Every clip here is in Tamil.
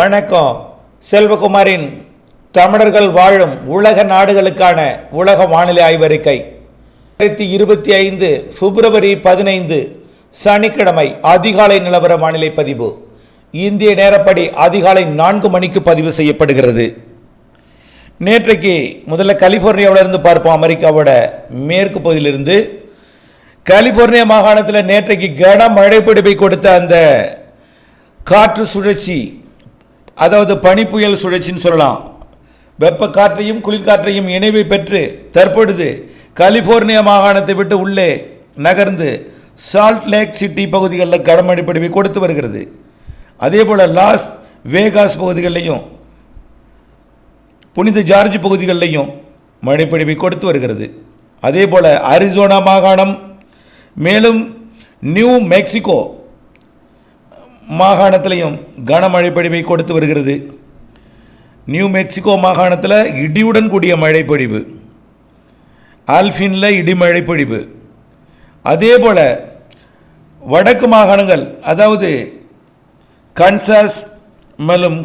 வணக்கம். செல்வகுமாரின் தமிழர்கள் வாழும் உலக நாடுகளுக்கான உலக வானிலை ஆய்வறிக்கை. ரெண்டாயிரத்தி இருபத்தி ஐந்து பிப்ரவரி பதினைந்து சனிக்கிழமை அதிகாலை நிலவர வானிலை பதிவு. இந்திய நேரப்படி அதிகாலை நான்கு மணிக்கு பதிவு செய்யப்படுகிறது. நேற்றைக்கு முதல்ல கலிஃபோர்னியாவிலிருந்து பார்ப்போம். அமெரிக்காவோட மேற்கு பகுதியிலிருந்து. கலிஃபோர்னியா மாகாணத்தில் நேற்றைக்கு கனமழை பிடிப்பை கொடுத்த அந்த காற்று சுழற்சி அதாவது பனிப்புயல் சுழற்சின்னு சொல்லலாம். வெப்ப காற்றையும் குளிர்காற்றையும் இணைவை பெற்று தற்பொழுது கலிஃபோர்னியா மாகாணத்தை விட்டு உள்ளே நகர்ந்து சால்ட் லேக் சிட்டி பகுதிகளில் கனமழை பிடிப்பை கொடுத்து வருகிறது. அதே போல் லாஸ் வேகாஸ் பகுதிகளிலையும் புனித ஜார்ஜ் பகுதிகளிலையும் மழைப்பொழிவை கொடுத்து வருகிறது. அதே போல் அரிசோனா மாகாணம் மேலும் நியூ மெக்சிகோ மாகாணத்திலையும் கனமழை பொழிவை கொடுத்து வருகிறது. நியூ மெக்சிகோ மாகாணத்தில் இடியுடன் கூடிய மழை பொழிவு ஆல்ஃபினில் இடிமழை பொழிவு அதே போல் வடக்கு மாகாணங்கள் அதாவது கன்சாஸ் மேலும்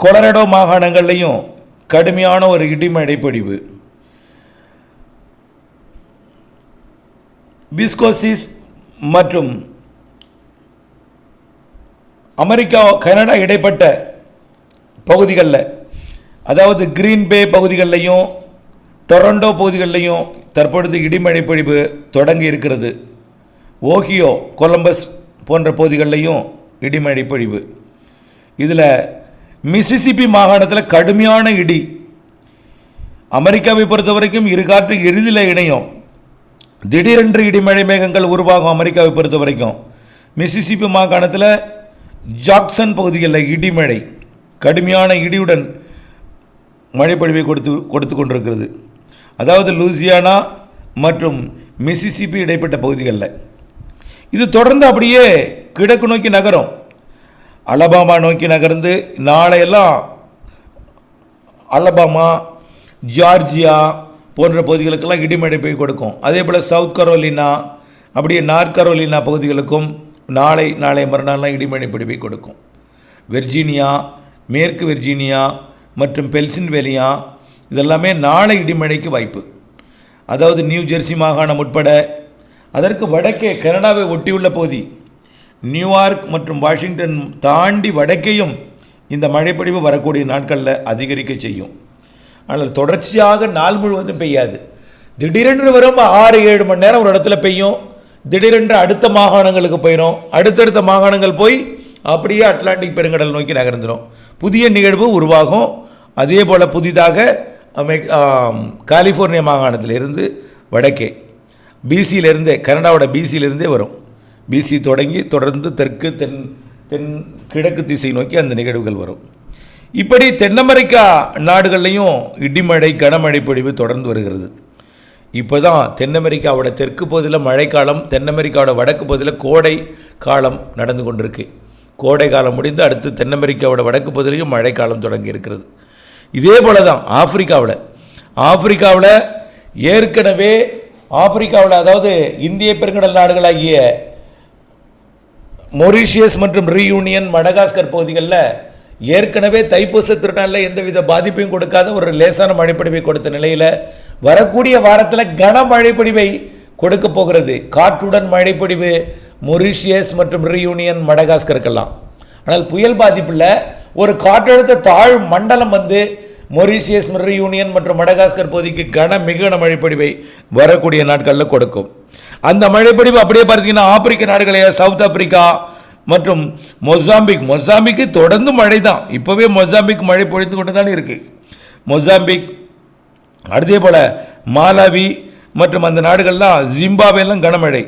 கொலரடோ மாகாணங்கள்லையும் கடுமையான ஒரு இடிமழை பொழிவு விஸ்கோசிஸ் மற்றும் அமெரிக்கா கனடா இடைப்பட்ட பகுதிகளில் அதாவது கிரீன் பே பகுதிகளிலையும் டொரண்டோ பகுதிகளிலையும் தற்பொழுது இடிமழை பொழிவு தொடங்கி இருக்கிறது. ஓஹியோ கொலம்பஸ் போன்ற பகுதிகளிலையும் இடிமழை பொழிவு. இதில் மிசிசிபி மாகாணத்தில் கடுமையான இடி. அமெரிக்காவை பொறுத்த வரைக்கும் இரு காற்று எளிதில் இணையும். திடீரென்று இடிமழை மேகங்கள் உருவாகும் அமெரிக்காவை பொறுத்த வரைக்கும் மிசிசிபி மாகாணத்தில் ஜாக்சன் பகுதிகளில் இடிமழை கடுமையான இடியுடன் மழைப்பொழிவை கொடுத்து கொடுத்து கொண்டிருக்கிறது. அதாவது லூசியானா மற்றும் மிசிசிபி இடைப்பட்ட பகுதிகளில். இது தொடர்ந்து அப்படியே கிழக்கு நோக்கி நகரும். அலபாமா நோக்கி நகர்ந்து நாளையெல்லாம் அலபாமா ஜார்ஜியா போன்ற பகுதிகளுக்கெல்லாம் இடிமழை பெய்ய கொடுக்கும். அதே போல் சவுத் கரோலினா அப்படியே நார்த் கரோலினா பகுதிகளுக்கும் நாளை நாளை மறுநாள்லாம் இடிமழை பிடிப்பை கொடுக்கும். வெர்ஜீனியா மேற்கு வெர்ஜீனியா மற்றும் பெல்சின்வேலியா இதெல்லாமே நாளை இடிமழைக்கு வாய்ப்பு. அதாவது நியூ ஜெர்சி மாகாணம் உட்பட அதற்கு வடக்கே கனடாவை ஒட்டியுள்ள பகுதி நியூயார்க் மற்றும் வாஷிங்டன் தாண்டி வடக்கேயும் இந்த மழைப்பொழிவு வரக்கூடிய நாட்களில் அதிகரிக்க செய்யும். ஆனால் தொடர்ச்சியாக நாள் முழுவதும் பெய்யாது. திடீரென்று வரும் ஆறு ஏழு மணி நேரம் ஒரு இடத்துல பெய்யும். திடீரென்று அடுத்த மாகாணங்களுக்கு போயிடும் அடுத்தடுத்த மாகாணங்கள் போய் அப்படியே அட்லாண்டிக் பெருங்கடல் நோக்கி நகர்ந்துடும் புதிய நிகழ்வு உருவாகும். அதே போல் புதிதாக அமெ- கலிஃபோர்னியா மாகாணத்திலிருந்து வடக்கே பிசியிலிருந்தே கனடாவோட பிசியிலிருந்தே வரும். பிசி தொடங்கி தொடர்ந்து தெற்கு தென் தென் கிழக்கு திசை நோக்கி அந்த நிகழ்வுகள் வரும். இப்படி தென் அமெரிக்கா நாடுகள்லையும் இடிமழை கனமழை பொழிவு தொடர்ந்து வருகிறது. இப்போ தான் தென் அமெரிக்காவோட தெற்கு பகுதியில் மழைக்காலம் தென் அமெரிக்காவோட வடக்கு பகுதியில் கோடை காலம் நடந்து கொண்டிருக்கு. கோடை காலம் முடிந்து அடுத்து தென் அமெரிக்காவோட வடக்கு பகுதியிலையும் மழைக்காலம் தொடங்கி இருக்கிறது. இதே போல தான் ஆப்பிரிக்காவில். ஆப்பிரிக்காவில் ஏற்கனவே ஆப்பிரிக்காவில் அதாவது இந்திய பெருங்கடல் நாடுகளாகிய மொரீஷியஸ் மற்றும் ரீயூனியன் மடகாஸ்கர் பகுதிகளில் ஏற்கனவே தைப்பூச திருநாளில் எந்தவித பாதிப்பையும் கொடுக்காத ஒரு லேசான மழைப்பொழிவை கொடுத்த நிலையில் வரக்கூடிய வாரத்தில் கனமழைப்பொழிவை கொடுக்க போகிறது. காற்றுடன் மழைப்பொழிவு மொரிஷியஸ் மற்றும் ரீயூனியன் மடகாஸ்கருக்கெல்லாம். ஆனால் புயல் பாதிப்பில் ஒரு காற்றழுத்த தாழ் மண்டலம் வந்து மொரிஷியஸ் ரீயூனியன் மற்றும் மடகாஸ்கர் பகுதிக்கு கன மிக மழைப்பொழிவை வரக்கூடிய நாட்களில் கொடுக்கும். அந்த மழைப்பொழிவு அப்படியே பார்த்தீங்கன்னா ஆப்பிரிக்க நாடுகளைய சவுத் ஆப்பிரிக்கா மற்றும் மொசாம்பிக். மொசாம்பிக்கு தொடர்ந்து மழை தான் இப்போவே மொசாம்பிக் மழை பொழிந்து கொண்டு தான் இருக்குது மொசாம்பிக் அதே போல் மாலாவி மற்றும் அந்த நாடுகள்லாம் ஜிம்பாபேலாம் கனமழை.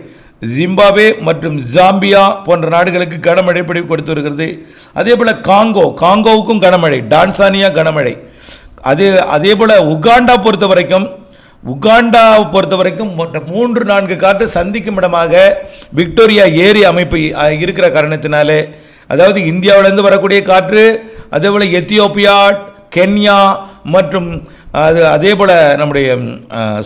ஜிம்பாபே மற்றும் ஜாம்பியா போன்ற நாடுகளுக்கு கனமழை பொழிவு கொடுத்து வருகிறது. அதே போல் காங்கோ காங்கோவுக்கும் கனமழை டான்சானியா கனமழை. அதே அதே போல் உகாண்டா பொறுத்த வரைக்கும் உகாண்டாவை பொறுத்த வரைக்கும் மூன்று நான்கு காற்று சந்திக்கும் இடமாக விக்டோரியா ஏரி அமைப்பு இருக்கிற காரணத்தினாலே அதாவது இந்தியாவிலேருந்து வரக்கூடிய காற்று அதே போல் எத்தியோப்பியா கென்யா மற்றும் அது அதே போல் நம்முடைய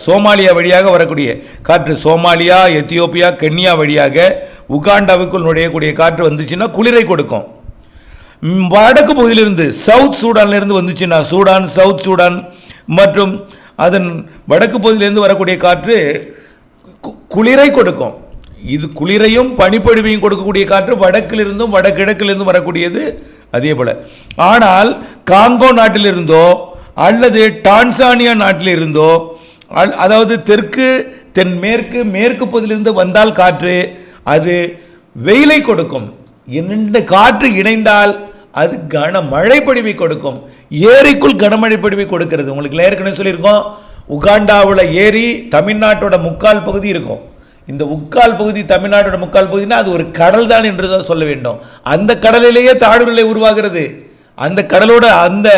சோமாலியா வழியாக வரக்கூடிய காற்று சோமாலியா எத்தியோப்பியா கென்யா வழியாக உகாண்டாவுக்குள் நுழையக்கூடிய காற்று வந்துச்சுன்னா குளிரை கொடுக்கும். வடக்கு பகுதியிலிருந்து சவுத் சூடான்லேருந்து வந்துச்சுன்னா சூடான் சவுத் சூடான் மற்றும் அதன் வடக்கு பகுதியிலிருந்து வரக்கூடிய காற்று கு- குளிரை கொடுக்கும். இது குளிரையும் பனிப்பொழிவையும் கொடுக்கக்கூடிய காற்று வடக்கிலிருந்தும் வடகிழக்கிலிருந்தும் வரக்கூடியது அதே போல். ஆனால் காங்கோ நாட்டிலிருந்தோ அல்லது டான்சானியா நாட்டிலிருந்தோ அல் அதாவது தெற்கு தென்மேற்கு மேற்கு பகுதியிலிருந்து வந்தால் காற்று அது வெயிலை கொடுக்கும். இரண்டு காற்று இணைந்தால் அது கனமழை பொழிவை கொடுக்கும். ஏரிக்குள் கனமழை பொழிவை கொடுக்கிறது. உங்களுக்கு ஏற்கனவே சொல்லியிருக்கோம் உகாண்டாவில் ஏரி தமிழ்நாட்டோட முக்கால் பகுதி இருக்கும். இந்த முக்கால் பகுதி தமிழ்நாட்டோட முக்கால் பகுதினா அது ஒரு கடல் தான் என்று தான் சொல்ல வேண்டும். அந்த கடலிலேயே தாழ்வுநிலை உருவாகிறது. அந்த கடலோட அந்த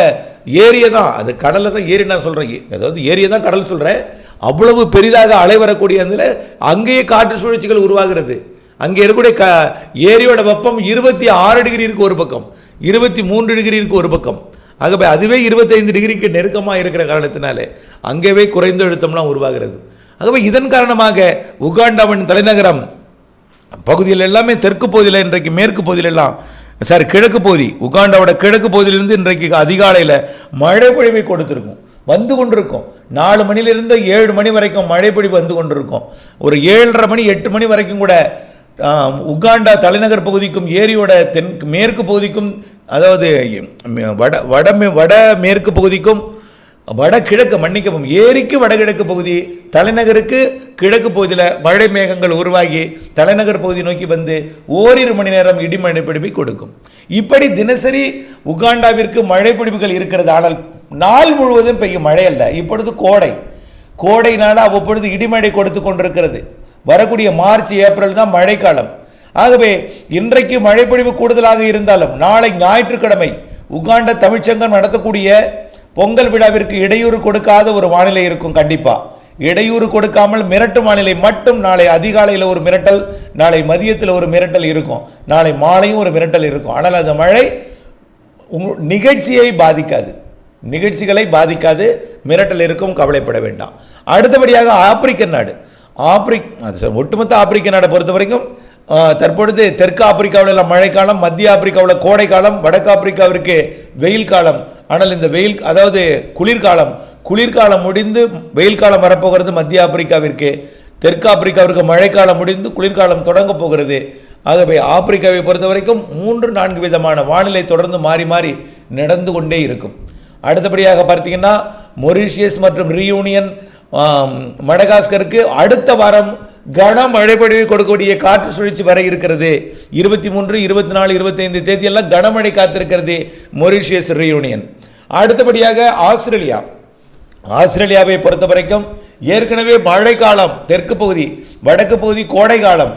ஏரியை தான் அது கடலை தான் ஏரி நான் சொல்கிறேன் அதாவது ஏரியை தான் கடல் சொல்கிறேன் அவ்வளவு பெரிதாக அலை வரக்கூடிய அதில் அங்கேயே காற்று சுழற்சிகள் உருவாகிறது. அங்கே இருக்கக்கூடிய க ஏரியோட வெப்பம் இருபத்தி ஆறு டிகிரி இருக்கு ஒரு பக்கம். இருபத்தி மூன்று டிகிரி இருக்கு ஒரு பக்கம். ஆகவே அதுவே இருபத்தைந்து டிகிரிக்கு நெருக்கமாக இருக்கிற காரணத்தினாலே அங்கேவே குறைந்த அழுத்தம்லாம் உருவாகிறது. ஆகவே இதன் காரணமாக உகாண்டாவின் தலைநகரம் பகுதியில் எல்லாமே தெற்கு பகுதியில் இன்றைக்கு மேற்கு பகுதியில் எல்லாம் சாரி கிழக்கு பகுதி உகாண்டாவோட கிழக்கு பகுதியிலிருந்து இன்றைக்கு அதிகாலையில் மழை பொழிவை கொடுத்துருக்கும். வந்து கொண்டிருக்கும். நாலு மணிலிருந்து ஏழு மணி வரைக்கும் மழை பொழிவு வந்து கொண்டிருக்கும். ஒரு ஏழரை மணி எட்டு மணி வரைக்கும் கூட உகாண்டா தலைநகர் பகுதிக்கும் ஏரியோட தென் மேற்கு பகுதிக்கும் அதாவது வட வட மே- வட மேற்கு பகுதிக்கும் வடகிழக்கு மன்னிக்கவும். ஏரிக்கு வடகிழக்கு பகுதி தலைநகருக்கு கிழக்கு பகுதியில் மழை மேகங்கள் உருவாகி தலைநகர் பகுதி நோக்கி வந்து ஓரிரு மணி நேரம் இடிமழை பிடிப்பை கொடுக்கும். இப்படி தினசரி உகாண்டாவிற்கு மழை பிடிப்புகள் இருக்கிறது. ஆனால் நாள் முழுவதும் பெய்யும் மழை அல்ல. இப்பொழுது கோடை. கோடையினால் அவ்வப்பொழுது இடிமழை கொடுத்து கொண்டிருக்கிறது. வரக்கூடிய மார்ச் ஏப்ரல் தான் மழைக்காலம். ஆகவே இன்றைக்கு மழைப்பொழிவு கூடுதலாக இருந்தாலும் நாளை ஞாயிற்றுக்கிழமை உகாண்ட தமிழ்ச்சங்கம் நடத்தக்கூடிய பொங்கல் விழாவிற்கு இடையூறு கொடுக்காத ஒரு வானிலை இருக்கும் கண்டிப்பா. இடையூறு கொடுக்காமல் மிரட்டு வானிலை மட்டும் நாளை அதிகாலையில் ஒரு மிரட்டல் நாளை மதியத்தில் ஒரு மிரட்டல் இருக்கும். நாளை மாலையும் ஒரு மிரட்டல் இருக்கும். ஆனால் அந்த மழை நிகழ்ச்சியை பாதிக்காது. நிகழ்ச்சிகளை பாதிக்காது மிரட்டல் இருக்கும் கவலைப்பட வேண்டாம். அடுத்தபடியாக ஆப்பிரிக்க நாடு. ஆப்பிரிக் ஒட்டுமொத்த ஆப்பிரிக்க நாடை பொறுத்த வரைக்கும் தற்பொழுது தெற்கு ஆப்பிரிக்காவில் மழைக்காலம் மத்திய ஆப்பிரிக்காவில் கோடைக்காலம் வடக்கு ஆப்பிரிக்காவிற்கு வெயில் காலம் ஆனால் இந்த வெயில் அதாவது குளிர்காலம் குளிர்காலம் முடிந்து வெயில் காலம் வரப்போகிறது மத்திய ஆப்பிரிக்காவிற்கு. தெற்கு ஆப்பிரிக்காவிற்கு மழைக்காலம் முடிந்து குளிர்காலம் தொடங்க போகிறது. ஆகவே ஆப்பிரிக்காவை பொறுத்த வரைக்கும் மூன்று நான்கு விதமான வானிலை தொடர்ந்து மாறி மாறி நடந்து கொண்டே இருக்கும். அடுத்தபடியாக பார்த்தீங்கன்னா மொரீஷியஸ் மற்றும் ரீயூனியன் மடகாஸ்கருக்கு அடுத்த வாரம் கனமழை பொழிவு கொடுக்கக்கூடிய காற்று சுழற்சி வர இருக்கிறது. இருபத்தி மூன்று இருபத்தி நாலு இருபத்தைந்து தேதியெல்லாம் கனமழை காத்திருக்கிறது மொரீஷியஸ் ரியூனியன். அடுத்தபடியாக ஆஸ்திரேலியா. ஆஸ்திரேலியாவை பொறுத்த வரைக்கும் ஏற்கனவே மழைக்காலம் தெற்கு பகுதி வடக்கு பகுதி கோடை காலம்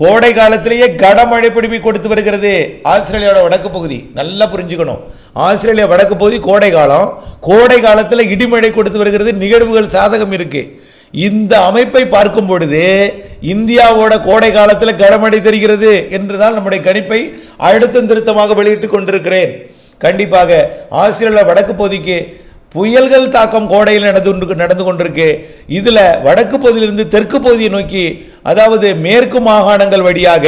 கோடை காலத்திலேயே கனமழை பிடிப்பை கொடுத்து வருகிறது ஆஸ்திரேலியாவோட வடக்கு பகுதி. நல்லா புரிஞ்சுக்கணும். ஆஸ்திரேலியா வடக்கு பகுதி கோடை காலம் கோடை காலத்தில் இடிமழை கொடுத்து வருகிறது நிகழ்வுகள் சாதகம் இருக்குது இந்த அமைப்பை பார்க்கும் பொழுது இந்தியாவோட கோடை காலத்தில் கனமழை தெரிகிறது என்றுதான் நம்முடைய கணிப்பை அழுத்தம் திருத்தமாக வெளியிட்டுக் கொண்டிருக்கிறேன். கண்டிப்பாக ஆஸ்திரேலியா வடக்கு பகுதிக்கு புயல்கள் தாக்கம் கோடையில் நடந்து கொண்டு நடந்து கொண்டிருக்கு. இதில் வடக்கு பகுதியிலிருந்து தெற்கு பகுதியை நோக்கி அதாவது மேற்கு மாகாணங்கள் வழியாக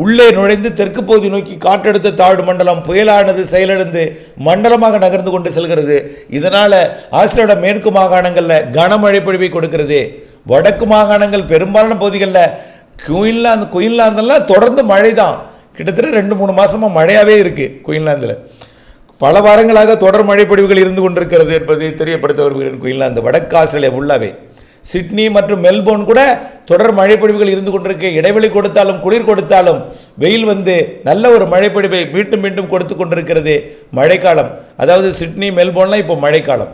உள்ளே நுழைந்து தெற்கு பகுதி நோக்கி காற்றழுத்த தாழ்வு மண்டலம் புயலானது செயலிழந்து மண்டலமாக நகர்ந்து கொண்டு செல்கிறது. இதனால் ஆஸ்திரேலியோட மேற்கு மாகாணங்களில் கனமழை பொழிவை கொடுக்கிறது. வடக்கு மாகாணங்கள் பெரும்பாலான பகுதிகளில் குயின்லாந்து குயின்லாந்தெல்லாம் தொடர்ந்து மழை தான் கிட்டத்தட்ட ரெண்டு மூணு மாதமாக மழையாகவே இருக்குது குயின்லாந்தில். பல வாரங்களாக தொடர் மழைப்பொழிவுகள் இருந்து கொண்டிருக்கிறது என்பதை தெரியப்படுத்த வருகிறேன் குயின்லாந்து. வடக்கு ஆஸ்திரேலியா ஃபுல்லாவே சிட்னி மற்றும் மெல்போர்ன் கூட தொடர் மழைப்பொழிவுகள் இருந்து கொண்டிருக்கு. இடைவெளி கொடுத்தாலும் குளிர் கொடுத்தாலும் வெயில் வந்து நல்ல ஒரு மழைப்பொழிவை மீண்டும் மீண்டும் கொடுத்து கொண்டிருக்கிறது மழைக்காலம். அதாவது சிட்னி மெல்போர்ன்லாம் இப்போ மழைக்காலம்.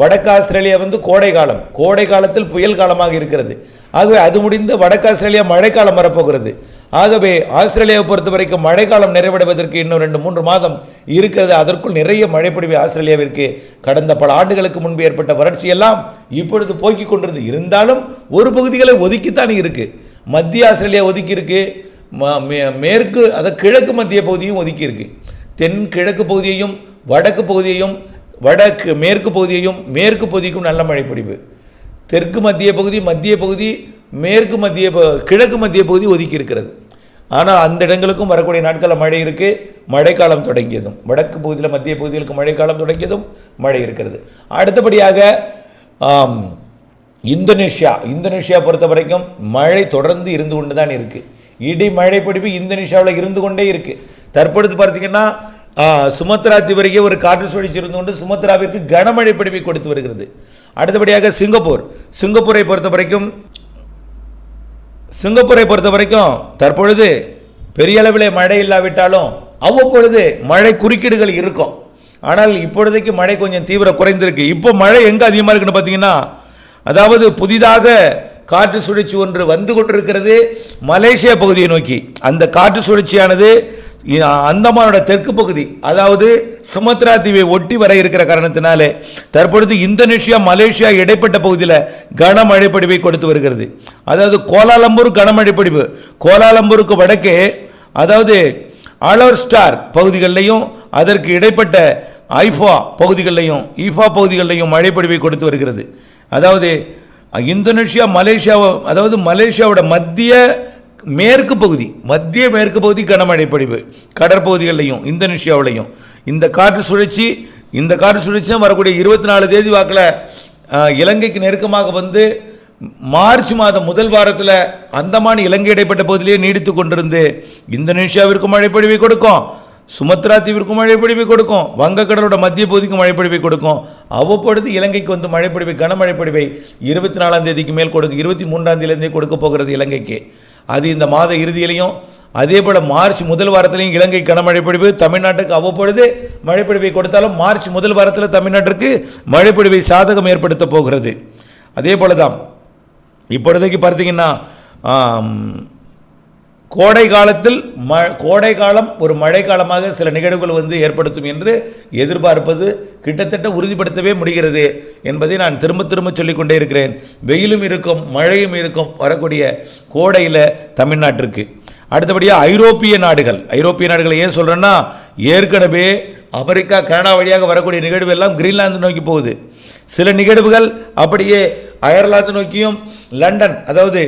வடக்கு ஆஸ்திரேலியா வந்து கோடை காலம் கோடை காலத்தில் புயல் காலமாக இருக்கிறது. ஆகவே அது முடிந்து வடக்கு ஆஸ்திரேலியா மழைக்காலம் வரப்போகிறது. ஆகவே ஆஸ்திரேலியாவை பொறுத்த வரைக்கும் மழைக்காலம் நிறைவடைவதற்கு இன்னும் ரெண்டு மூன்று மாதம் இருக்கிறது. அதற்குள் நிறைய மழைப்பொழிவு ஆஸ்திரேலியாவிற்கு கடந்த பல ஆண்டுகளுக்கு முன்பு ஏற்பட்ட வறட்சி எல்லாம் இப்பொழுது போக்கிக் கொண்டிருது இருந்தாலும் ஒரு பகுதிகளை ஒதுக்கித்தான் இருக்குது மத்திய ஆஸ்திரேலியா ஒதுக்கி இருக்கு ம- மே- மேற்கு அதாவது கிழக்கு மத்திய பகுதியும் ஒதுக்கி இருக்கு தென் கிழக்கு பகுதியையும் வடக்கு பகுதியையும் வடக்கு மேற்கு பகுதியையும் மேற்கு பகுதிக்கும் நல்ல மழை பொழிவு தெற்கு மத்திய பகுதி மத்திய பகுதி மேற்கு மத்திய கிழக்கு மத்திய பகுதி ஒதுக்கி இருக்கிறது ஆனால் அந்த இடங்களுக்கும் வரக்கூடிய நாட்களில் மழை இருக்குது மழைக்காலம் தொடங்கியதும். வடக்கு பகுதியில் மத்திய பகுதிகளுக்கு மழைக்காலம் தொடங்கியதும் மழை இருக்கிறது. அடுத்தபடியாக இந்தோனேஷியா. இந்தோனேஷியா பொறுத்த வரைக்கும் மழை தொடர்ந்து இருந்து கொண்டு தான் இருக்குது இடி மழை பிடிப்பு இந்தோனேஷியாவில் இருந்து கொண்டே இருக்குது தற்பொழுது பார்த்தீங்கன்னா சுமத்ரா திவரையே ஒரு காற்று சுழற்சி இருந்து கொண்டு சுமத்ராவிற்கு கனமழை பிடிப்பை கொடுத்து வருகிறது. அடுத்தபடியாக சிங்கப்பூர். சிங்கப்பூரை பொறுத்த வரைக்கும் சிங்கப்பூரை பொறுத்த வரைக்கும் தற்பொழுது பெரிய அளவிலே மழை இல்லாவிட்டாலும் அவ்வப்பொழுது மழை குறுக்கீடுகள் இருக்கும். ஆனால் இப்பொழுதைக்கு மழை கொஞ்சம் தீவிரம் குறைந்திருக்கு. இப்போ மழை எங்கே அதிகமாக இருக்குன்னு பார்த்தீங்கன்னா அதாவது புதிதாக காற்று சுழற்சி ஒன்று வந்து கொண்டிருக்கிறது மலேசியா பகுதியை நோக்கி. அந்த காற்று சுழற்சியானது அந்தமானோட தெற்கு பகுதி அதாவது சுமத்ரா தீவை ஒட்டி வர இருக்கிற காரணத்தினாலே தற்பொழுது இந்தோனேஷியா மலேசியா இடைப்பட்ட பகுதியில் கனமழை பொழிவை கொடுத்து வருகிறது. அதாவது கோலாலம்பூர் கனமழை கோலாலம்பூருக்கு வடக்கே அதாவது அலோர் ஸ்டார் பகுதிகளிலையும் அதற்கு இடைப்பட்ட ஐஃபா பகுதிகளிலையும் ஈஃபா பகுதிகளிலையும் மழை கொடுத்து வருகிறது. அதாவது இந்தோனேஷியா மலேசியா அதாவது மலேசியாவோட மத்திய மேற்கு பகுதி மத்திய மேற்கு பகுதி கனமழை பொழிவு. கடற்பகுதிகளிலையும் இந்தோனேஷியாவிலையும். இந்த காற்று சுழற்சி இந்த காற்று சுழற்சி தான் வரக்கூடிய இருபத்தி நாலு தேதி வாக்கில் இலங்கைக்கு நெருக்கமாக வந்து மார்ச் மாதம் முதல் வாரத்தில் அந்தமான் இலங்கை இடைப்பட்ட பகுதியிலேயே நீடித்து கொண்டிருந்து இந்தோனேஷியாவிற்கும் மழைப்பொழிவை கொடுக்கும். சுமத்ரா தீவிற்கும் மழைப்பொழிவை கொடுக்கும். வங்கக்கடலோட மத்திய பகுதிக்கும் மழைப்பொழிவை கொடுக்கும். அவ்வப்பொழுது இலங்கைக்கு வந்து மழைப்பொழிவை கனமழைப்பொழிவை இருபத்தி நாலாம் தேதிக்கு மேல் கொடுக்கும் இருபத்தி மூன்றாம் தேதியிலேருந்தே கொடுக்க போகிறது இலங்கைக்கு. அது இந்த மாத இறுதியிலையும் அதே போல் மார்ச் முதல் வாரத்திலையும் இலங்கை கனமழை பொழிவு தமிழ்நாட்டுக்கு அவ்வப்பொழுது மழைப்பொழிவை கொடுத்தாலும் மார்ச் முதல் வாரத்தில் தமிழ்நாட்டிற்கு மழைப்பொழிவை சாதகம் ஏற்படுத்த போகிறது. அதே போல தான் இப்பொழுதைக்கு பார்த்தீங்கன்னா கோடை காலத்தில் ம கோடை காலம் ஒரு மழை காலமாக சில நிகழ்வுகள் வந்து ஏற்படுத்தும் என்று எதிர்பார்ப்பது கிட்டத்தட்ட உறுதிப்படுத்தவே முடிகிறது என்பதை நான் திரும்ப திரும்ப சொல்லிக்கொண்டே இருக்கிறேன். வெயிலும் இருக்கும் மழையும் இருக்கும் வரக்கூடிய கோடையில் தமிழ்நாட்டிற்கு. அடுத்தபடியாக ஐரோப்பிய நாடுகள். ஐரோப்பிய நாடுகளை ஏன் சொல்கிறேன்னா ஏற்கனவே அமெரிக்கா கனடா வழியாக வரக்கூடிய நிகழ்வு எல்லாம் கிரீன்லாந்து நோக்கி போகுது. சில நிகழ்வுகள் அப்படியே அயர்லாந்து நோக்கியும் லண்டன் அதாவது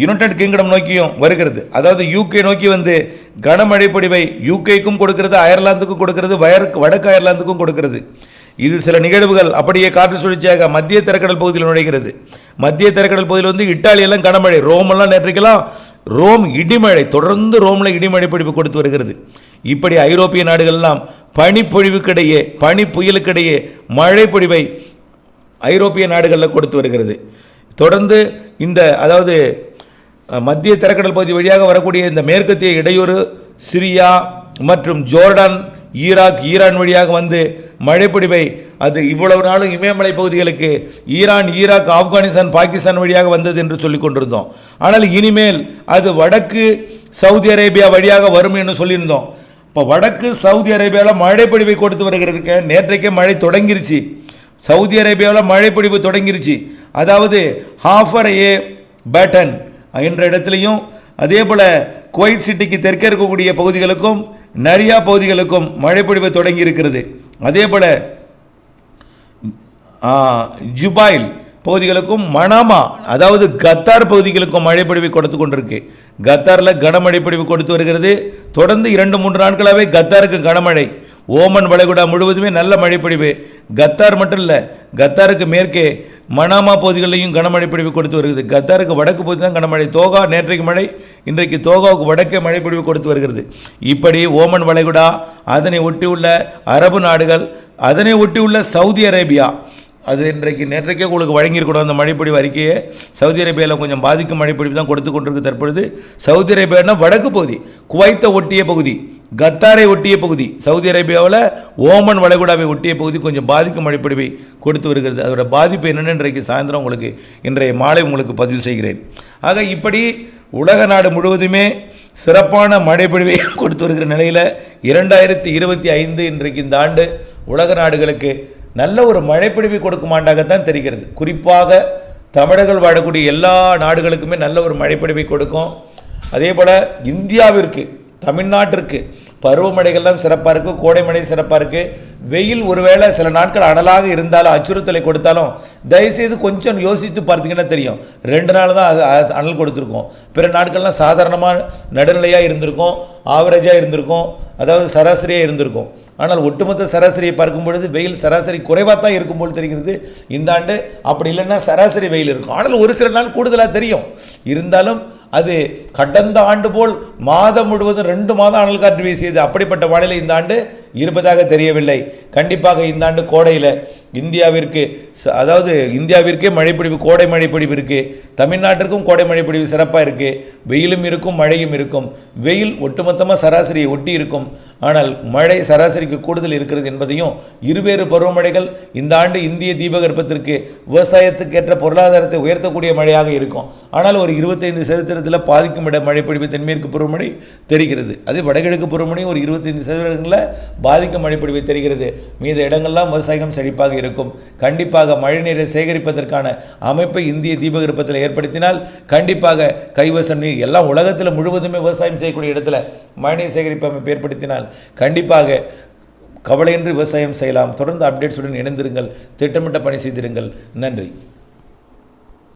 யுனைடெட் கிங்டம் நோக்கியும் வருகிறது. அதாவது யூகே நோக்கி வந்து கனமழை பொடிவை யூகேக்கும் கொடுக்கிறது அயர்லாந்துக்கும் கொடுக்கிறது வயற்கு வடக்கு அயர்லாந்துக்கும் கொடுக்கிறது. இது சில நிகழ்வுகள். அப்படியே காற்று சுழற்சியாக மத்திய திரைக்கடல் பகுதியில் நுழைகிறது. மத்திய திரைக்கடல் பகுதியில் வந்து இட்டாலியெல்லாம் கனமழை. ரோமெல்லாம் நேற்றைக்கெல்லாம் ரோம் இடிமழை. தொடர்ந்து ரோமில் இடிமழை பொழிவு கொடுத்து வருகிறது. இப்படி ஐரோப்பிய நாடுகள்லாம் பனிப்பொழிவுக்கிடையே பனி புயலுக்கிடையே மழை பொழிவை ஐரோப்பிய நாடுகளில் கொடுத்து வருகிறது. தொடர்ந்து இந்த அதாவது மத்திய திரைக்கடல் பகுதி வழியாக வரக்கூடிய இந்த மேற்கத்திய இடையூறு சிரியா மற்றும் ஜோர்டான் ஈராக் ஈரான் வழியாக வந்து மழைப்பொழிவை அது இவ்வளவு நாளும் இமயமலை பகுதிகளுக்கு ஈரான் ஈராக் ஆப்கானிஸ்தான் பாகிஸ்தான் வழியாக வந்தது என்று சொல்லிக் கொண்டிருந்தோம். ஆனால் இனிமேல் அது வடக்கு சவுதி அரேபியா வழியாக வரும் என்று சொல்லியிருந்தோம். இப்போ வடக்கு சவுதி அரேபியாவில் மழைப்பொழிவை கொடுத்து வருகிறதுக்கு நேற்றைக்கே மழை தொடங்கிருச்சு. சவுதி அரேபியாவில் மழைப்பொழிவு தொடங்கிருச்சு. அதாவது ஹாஃபர் ஏ பேட்டன் என்ற இடத்துலையும் அதே போல் குவைத் சிட்டிக்கு தெற்கே இருக்கக்கூடிய பகுதிகளுக்கும் நிறையா பகுதிகளுக்கும் மழைப்பொழிவு தொடங்கி இருக்கிறது. அதே போல் ஜுபாயில் பகுதிகளுக்கும் மனாமா அதாவது கத்தார் பகுதிகளுக்கும் மழைப்பொழிவை கொடுத்து கொண்டிருக்கு. கத்தாரில் கனமழை பொழிவு கொடுத்து வருகிறது. தொடர்ந்து இரண்டு மூன்று நாட்களாகவே கத்தாருக்கு கனமழை. ஓமன் வளைகுடா முழுவதுமே நல்ல மழைப்பொழிவு. கத்தார் மட்டும் இல்லை கத்தாருக்கு மேற்கே மனாமா பகுதிகளிலையும் கனமழை பொழிவு கொடுத்து வருகிறது. கத்தாருக்கு வடக்கு பகுதி தான் கனமழை. தோகா நேற்றைக்கு மழை இன்றைக்கு தோகாவுக்கு வடக்கே மழை பொழிவு கொடுத்து வருகிறது. இப்படி ஓமன் வளைகுடா அதனை ஒட்டியுள்ள அரபு நாடுகள் அதனை ஒட்டியுள்ள சவுதி அரேபியா அது இன்றைக்கு நேற்றைக்கே உங்களுக்கு வழங்கியிருக்கணும் அந்த மழைப்பொழிவு அறிக்கையை. சவுதி அரேபியாவில் கொஞ்சம் பாதிக்கும் மழைப்பொழிவு தான் கொடுத்து கொண்டிருக்கு தற்பொழுது. சவுதி அரேபியானா வடக்கு பகுதி குவைத்தை ஒட்டிய பகுதி. கத்தாரை ஒட்டிய பகுதி சவுதி அரேபியாவில் ஓமன் வளைகுடாவை ஒட்டிய பகுதி கொஞ்சம் பாதிக்கும் மழைப்பொழிவை கொடுத்து வருகிறது. அதோட பாதிப்பு என்னென்னு இன்றைக்கு சாயந்தரம் உங்களுக்கு இன்றைய மாலை உங்களுக்கு பதிவு செய்கிறேன். ஆக இப்படி உலக நாடு முழுவதுமே சிறப்பான மழைப்பொழிவை கொடுத்து வருகிற நிலையில் இரண்டாயிரத்தி இருபத்தி ஐந்து இன்றைக்கு இந்த ஆண்டு உலக நாடுகளுக்கு நல்ல ஒரு மழைப்பிடிவை கொடுக்கும் ஆண்டாகத்தான் தெரிகிறது. குறிப்பாக தமிழர்கள் வாழக்கூடிய எல்லா நாடுகளுக்குமே நல்ல ஒரு மழைப்பிடிவை கொடுக்கும். அதே போல் இந்தியாவிற்கு தமிழ்நாட்டிற்கு பருவமழைகள்லாம் சிறப்பாக இருக்குது கோடைமழை சிறப்பாக இருக்குது வெயில் ஒருவேளை சில நாட்கள் அனலாக இருந்தாலும் அச்சுறுத்தலை கொடுத்தாலும் தயவுசெய்து கொஞ்சம் யோசித்து பார்த்தீங்கன்னா தெரியும். ரெண்டு நாள் தான் அது அனல் கொடுத்துருக்கோம். பிற நாட்கள்லாம் சாதாரணமாக நடுநிலையாக இருந்திருக்கும் ஆவரேஜாக இருந்திருக்கும் அதாவது சராசரியாக இருந்திருக்கும். ஆனால் ஒட்டுமொத்த சராசரியை பார்க்கும் பொழுது வெயில் சராசரி குறைவாக தான் இருக்கும் போல் தெரிகிறது. இந்த ஆண்டு அப்படி இல்லைன்னா சராசரி வெயில் இருக்கும். ஆனால் ஒரு சில நாள் கூடுதலாக தெரியும். இருந்தாலும் அது கடந்த ஆண்டு போல் மாதம் முழுவதும் ரெண்டு மாதம் அனல் காற்று வீசியது. அப்படிப்பட்ட வானிலை இந்த ஆண்டு இருப்பதாக தெரியவில்லை. கண்டிப்பாக இந்த ஆண்டு கோடையில் இந்தியாவிற்கு ச- அதாவது இந்தியாவிற்கே மழைப்பிடிவு கோடை மழைப்பிடிவு இருக்குது தமிழ்நாட்டிற்கும் கோடை மழைப்பிடிவு சிறப்பாக இருக்குது வெயிலும் இருக்கும் மழையும் இருக்கும். வெயில் ஒட்டுமொத்தமாக சராசரியை ஒட்டி இருக்கும். ஆனால் மழை சராசரிக்கு கூடுதல் இருக்கிறது என்பதையும் இருவேறு பருவமழைகள் இந்த ஆண்டு இந்திய தீபகற்பத்திற்கு விவசாயத்துக்கு ஏற்ற பொருளாதாரத்தை உயர்த்தக்கூடிய மழையாக இருக்கும். ஆனால் ஒரு இருபத்தைந்து சதவீதத்தில் பாதிக்கும் இட மழைப்பொழிவு தென்மேற்கு பருவமழை தெரிகிறது. அதே வடகிழக்கு பருவமழை ஒரு இருபத்தைந்து சதவீதங்களில் பாதிக்கும் மழைப்பொழிவு தெரிகிறது. மீத இடங்கள்லாம் விவசாயம் செழிப்பாக இருக்கும். கண்டிப்பாக மழைநீரை சேகரிப்பதற்கான அமைப்பை இந்திய தீபகற்பத்தில் ஏற்படுத்தினால் கண்டிப்பாக கைவசம் நீர் எல்லாம் உலகத்தில் முழுவதுமே விவசாயம் செய்யக்கூடிய இடத்துல மழைநீர் சேகரிப்பு அமைப்பு ஏற்படுத்தினால் கண்டிப்பாக கவலையின்றி விவசாயம் செய்யலாம். தொடர்ந்து அப்டேட்ஸுடன் இணைந்திருங்கள். திட்டமிட்ட பணி செய்திருங்கள். நன்றி.